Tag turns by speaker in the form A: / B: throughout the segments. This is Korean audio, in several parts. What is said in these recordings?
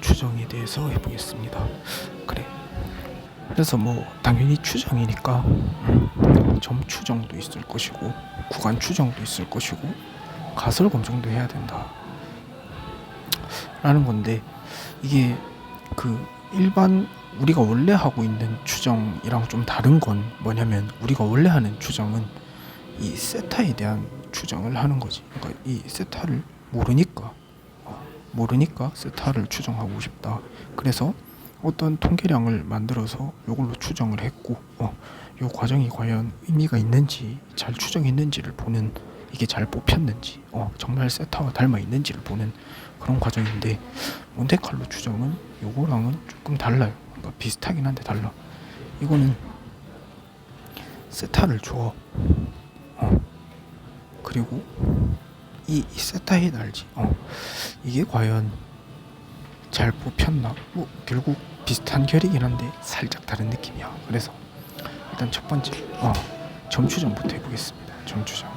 A: 추정에 대해서 해보겠습니다. 그래. 그래서 뭐 당연히 추정이니까 음, 점 추정도 있을 것이고 구간 추정도 있을 것이고 가설 검증도 해야 된다. 라는 건데 이게 그 일반 우리가 원래 하고 있는 추정이랑 좀 다른 건 뭐냐면 우리가 원래 하는 추정은 이 세타에 대한 추정을 하는 거지. 그러니까 이 세타를 모르니까 어, 모르니까 세타를 추정하고 싶다. 그래서 어떤 통계량을 만들어서 이걸로 추정을 했고 어, 이 과정이 과연 의미가 있는지 잘 추정했는지를 보는 이게 잘 뽑혔는지 어, 정말 세타와 닮아 있는지를 보는 그런 과정인데 몬테칼로 추정은 요거랑은 조금 달라요. 그러니까 비슷하긴 한데 달라. 이거는 세타를 줘. 어. 그리고 이, 이 세타헤드 알지? 어. 이게 과연 잘 뽑혔나? 뭐 결국 비슷한 결이긴 한데 살짝 다른 느낌이야. 그래서 일단 첫 번째 어, 점추정부터 해보겠습니다. 점추정.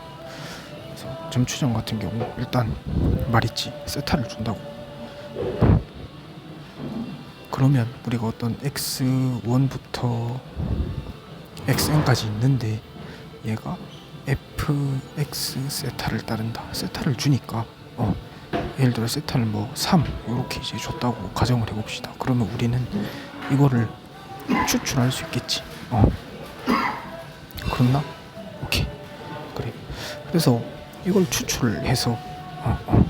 A: 그래서 점추정 같은 경우 일단 말있지 세타를 준다고. 그러면 우리가 어떤 x1부터 xn까지 있는데 얘가 fx 세타를 따른다. 세타를 주니까 어 예를 들어 세타를 뭐3 이렇게 이제 줬다고 가정을 해봅시다. 그러면 우리는 이거를 추출할 수 있겠지. 어 그렇나? 오케이 그래. 그래서 이걸 추출해서 어, 어.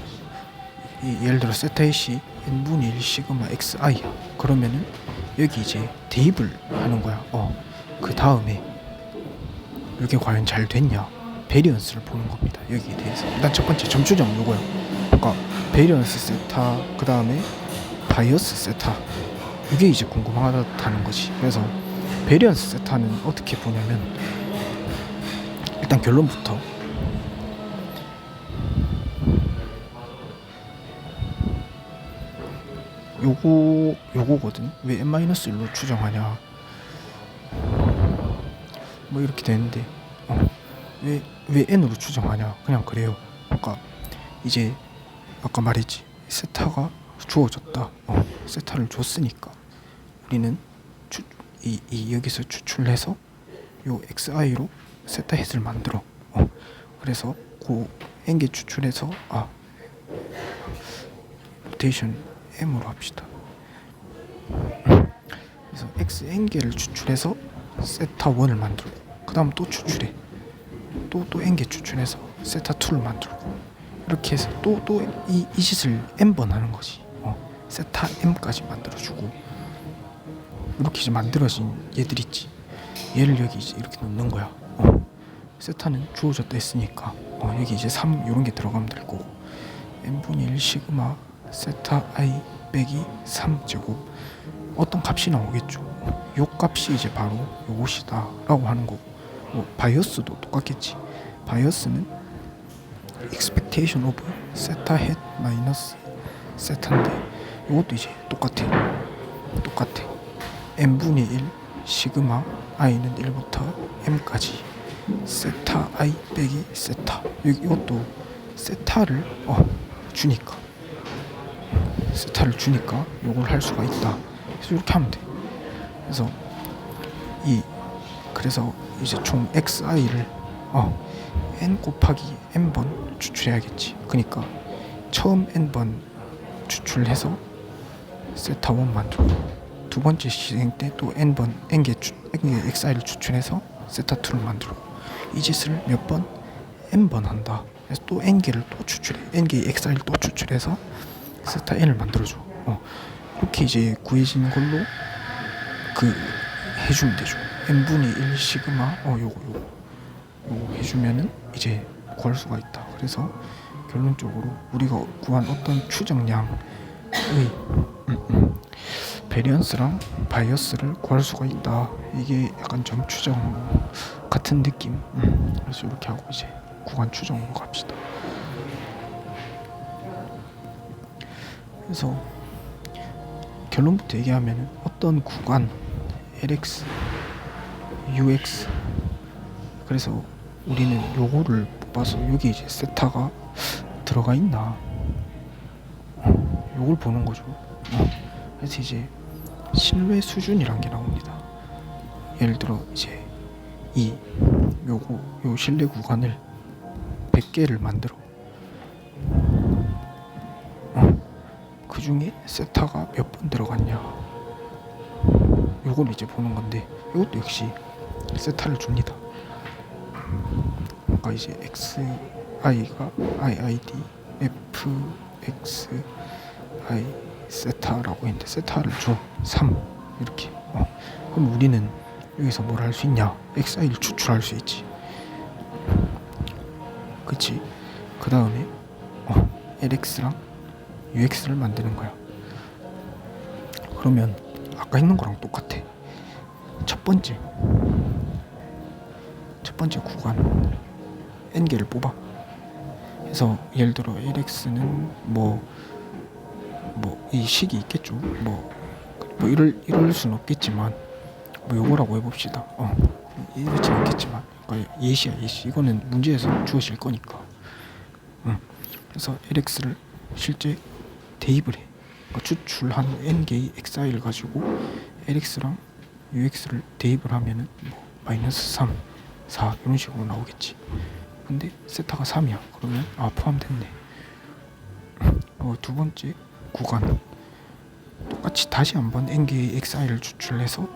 A: 이, 예를 들어 세타 시 n분의 1 시그마 xi야. 그러면은 여기 이제 대입을 하는 거야. 어. 그 다음에 이게 과연 잘 됐냐? 베리언스를 보는 겁니다. 여기에 대해서. 일단 첫 번째 점추정 요거요. 그러니까 베리언스 세타 그 다음에 바이어스 세타 이게 이제 궁금하다는 거지. 그래서 베리언스 세타는 어떻게 보냐면 일단 결론부터 요거 요거거든. 왜 n-1로 추정하냐? 뭐 이렇게 되는데 어, 왜, 왜 n으로 추정하냐? 그냥 그래요. 그러니까 이제 아까 말했지 세타가 주어졌다. 어, 세타를 줬으니까 우리는 추, 이, 이 여기서 추출해서 요 xi로 세타 햇을 만들어. 어, 그래서 그 n개 추출해서 아 로테이션 m으로 합시다. 그래서 x n 개를 추출해서 세타 1을 만들고 그 다음 또 추출해 또또 n 개 추출해서 세타 2를 만들고 이렇게 해서 또 또 이 이 짓을 n 번 하는 거지. 어, 세타 m까지 만들어주고 이렇게 이제 만들어진 얘들 있지. 얘를 여기 이제 이렇게 넣는 거야. 어, 세타는 주어졌다 했으니까. 어, 여기 이제 3 이런 게 들어가면 될 거고 n분의 1 시그마 세타 i 빼기 3 제곱. 어떤 값이 나오겠죠. 요 값이 이제 바로 요것이다라고 하는 거고 뭐 바이어스도 똑같겠지. 바이어스는 expectation of 세타 헤 마이너스 세타인데 이것도 이제 똑같아. 똑같아. n분의 1 시그마 i는 1부터 m까지 세타 i 빼기 세타 이것도 세타를 어 주니까 세타를 주니까 요걸 할 수가 있다. 그래서 이렇게 하면 돼. 그래서 이 그래서 이제 총 xi를 어 n 곱하기 n 번 추출해야겠지. 그러니까 처음 n 번 추출해서 세타 1 만들고 두 번째 시행 때 또 n 번 n 개 추, n 개 xi를 추출해서 세타 2를 만들고 이 짓을 몇 번 n 번 한다. 그래서 또 n 개를 또 추출해 n 개 xi를 또 추출해서 세타 n을 만들어줘. 어, 이렇게 이제 구해진 걸로 그 해주면 되죠. N 분의 1 시그마 어 요거 요거 요거 해주면은 이제 구할 수가 있다. 그래서 결론적으로 우리가 구한 어떤 추정량의 음, 음, 베리언스랑 바이어스를 구할 수가 있다. 이게 약간 점 추정 같은 느낌. 음, 그래서 이렇게 하고 이제 구간 추정으로 갑시다. 그래서 결론부터 얘기하면 어떤 구간 LX, UX 그래서 우리는 요거를 뽑아서 여기 이제 세타가 들어가 있나 요걸 보는 거죠. 어, 그래서 이제 신뢰 수준이란 게 나옵니다. 예를 들어 이제 이 요거 요 신뢰 구간을 100개를 만들어. 어, 그 중에 세타가 몇 번 들어갔냐. 요걸 이제 보는 건데 이것도 역시 세타를 줍니다. 아까 이제 x i가 i i d f x i 세타라고 했는데 세타를 줘. 3 이렇게. 어. 그럼 우리는 여기서 뭘 할 수 있냐? xi를 추출할 수 있지. 그치? 그 다음에 어, lx랑 ux를 만드는 거야. 그러면 아까 했는 거랑 똑같아. 첫 번째 첫 번째 구간 n 개를 뽑아. 그래서 예를 들어 lx는 뭐 뭐 이 식이 있겠죠. 뭐, 뭐 이럴 이럴 수는 없겠지만 뭐 요거라고 해봅시다. 어 이렇지 않겠지만 그러니까 예시야 예시. 이거는 문제에서 주어질 거니까. 응. 그래서 lx를 실제 대입을 해. 그러니까 추출한 n 개의 xi를 가지고 lx랑 ux를 대입을 하면은 뭐 마이너스 3, 4 이런 식으로 나오겠지. 근데 세타가 3이야. 그러면 아 포함됐네. 어, 두 번째 구간 똑같이 다시 한번 n 개의 xi를 추출해서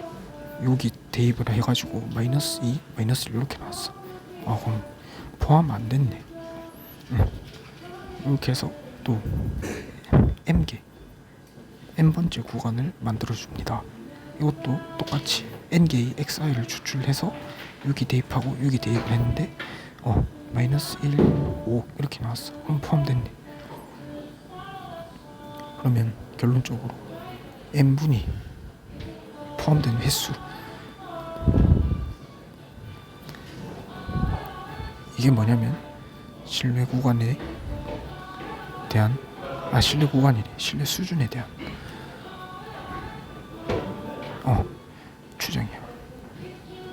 A: 여기 대입을 해가지고 마이너스 2, 마이너스 1 이렇게 나왔어. 아 그럼 포함 안 됐네. 응. 이렇게 해서 또 m 개 n 번째 구간을 만들어 줍니다. 이것도 똑같이 n 개의 xi를 추출해서 여기 대입하고 여기 대입을 했는데 어 마이너스 1, 5 이렇게 나왔어. 그럼 포함됐네. 그러면 결론적으로 n 분이 포함된 횟수 이게 뭐냐면 신뢰 구간에 대한 아 신뢰 구간이래 신뢰 수준에 대한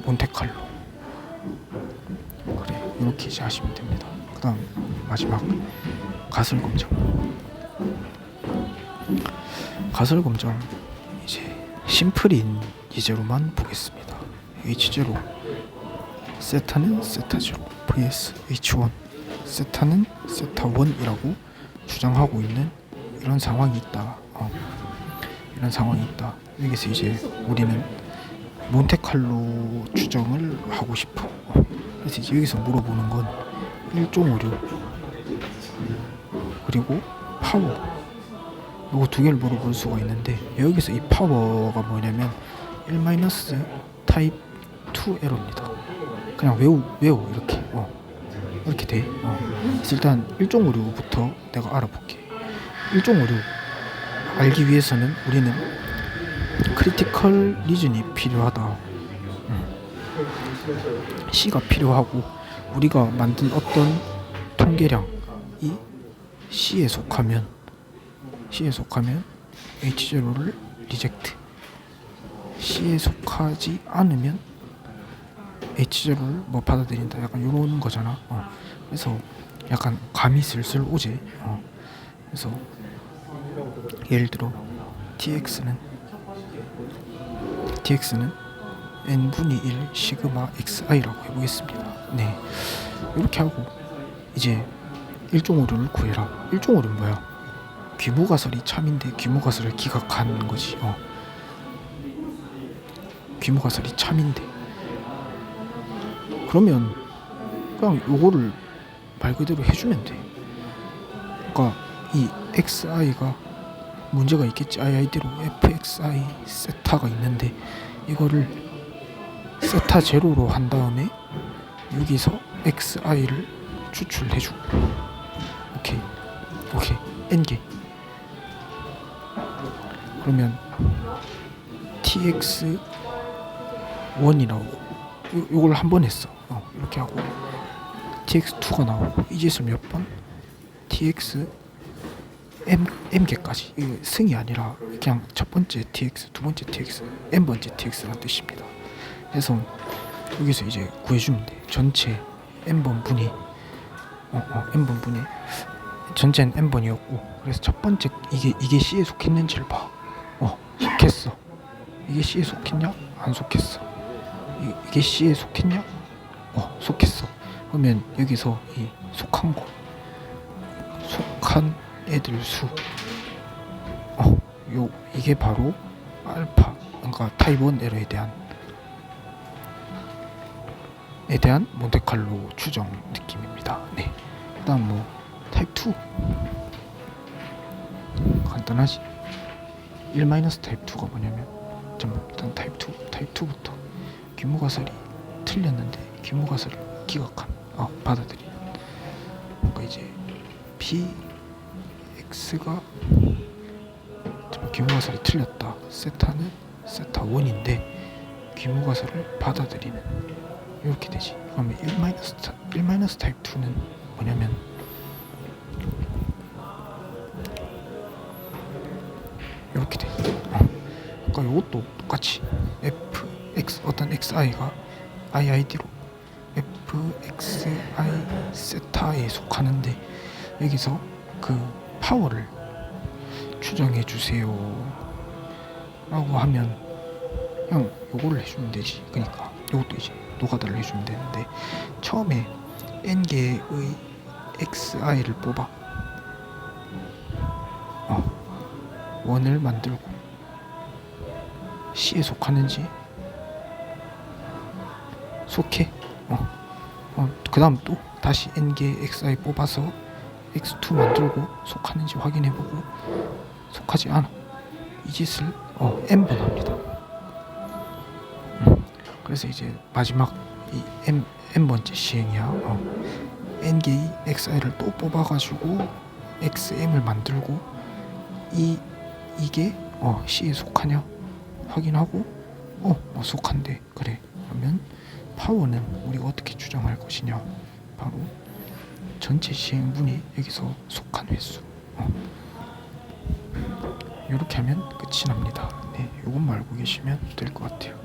A: 몬테칼로 그래 이렇게 하시면 됩니다 그 다음 마지막 가설 검정 가설 검정 이제 심플인 예제로만 보겠습니다 H0 세타는 세타 0 vs H1 세타는 세타 1이라고 주장하고 있는 이런 상황이 있다. 어. 이런 상황이 있다. 여기서 이제 우리는 몬테칼로 추정을 하고 싶어. 어. 그래서 이제 여기서 물어보는 건 1.56 그리고 파워 요거 두 개를 물어볼 수가 있는데 여기서 이 파워가 뭐냐면 1 마이너스 타입 2 에러입니다. 그냥 외우 외우 이렇게 어. 이렇게 돼. 어. 일단 1.56부터 내가 알아볼게. 1.56 알기 위해서는 우리는 크리티컬 리즌이 필요하다. 음. C가 필요하고 우리가 만든 어떤 통계량이 C에 속하면 C에 속하면 H0를 리젝트. C에 속하지 않으면 H0를 뭐 받아들인다. 약간 이런 거잖아. 어. 그래서 약간 감이 슬슬 오지. 어. 그래서 예를 들어 TX는 TX는 n 분의 1 시그마 xi라고 해보겠습니다. 네, 이렇게 하고 이제 1.5를 구해라. 1.5는 뭐야? 귀무가설이 참인데 귀무가설을 기각한 거지. 어. 귀무가설이 참인데 그러면 그냥 요거를 말 그대로 해주면 돼. 그러니까 이 xi가 문제가 있겠지. ii대로 fxi 세타가 있는데 이거를 세타 제로로 한 다음에 여기서 xi를 추출해주고. 오케이. 오케이. n개 그러면 tx 1이 나오고 요, 요걸 한 번 했어. 어, 이렇게 하고. tx2가 나오고. 이 짓을 몇 번? tx m m 개까지 이거 승이 아니라 그냥 첫 번째 tx 두 번째 tx n 번째 tx라는 뜻입니다. 그래서 여기서 이제 구해주면 돼. 전체 n 번 분이 어, 어 n 번 분이 전체는 n 번이었고 그래서 첫 번째 이게 이게 C에 속했는지를 봐. 어 속했어. 이게 C에 속했냐? 안 속했어. 이, 이게 C에 속했냐? 어 속했어. 그러면 여기서 이 속한 거 속한 애들 수. 어 요 이게 바로 알파 그러니까 타입 1 에러에 대한 에 대한 몬테칼로 추정 느낌입니다. 네. 그다음 뭐 타입 2 간단하지. 1 마이너스 타입 2가 뭐냐면 잠깐 일단 타입 2 타입 2부터 규모 가설이 틀렸는데 규모 가설을 기각한 어 받아들이는 그러니까 이제 p x가 잠깐 규모가설이 틀렸다 세타는 세타 1인데 규모가설을 받아들이는 이렇게 되지 그러면 1 마이너스 타, 1 마이너스 타입 2는 뭐냐면 이렇게 돼. 어. 그러니까 이것도 똑같이 f x 어떤 xi가 iid로 f x i 세타에 속하는데 여기서 그 파워를 추정해 주세요. 라고 하면 그냥 요거를 해주면 되지. 그러니까 요것도 이제 노가다를 해주면 되는데 처음에 n 개의 xi를 뽑아. 어. 원을 만들고 C에 속하는지 속해. 어. 어, 그 다음 또 다시 n개 xi 뽑아서 x2 만들고 속하는지 확인해보고 속하지 않아. 이 짓을 어, n번 합니다. 음, 그래서 이제 마지막 이 n, n번째 시행이야. 어. n개의 xi를 또 뽑아가지고 xm을 만들고 이 이게 어 C에 속하냐 확인하고 어, 어 속한데 그래 그러면 파워는 우리가 어떻게 추정할 것이냐 바로 전체 시행분이 여기서 속한 횟수. 어. 이렇게 하면 끝이 납니다. 네 이것만 알고 계시면 될 것 같아요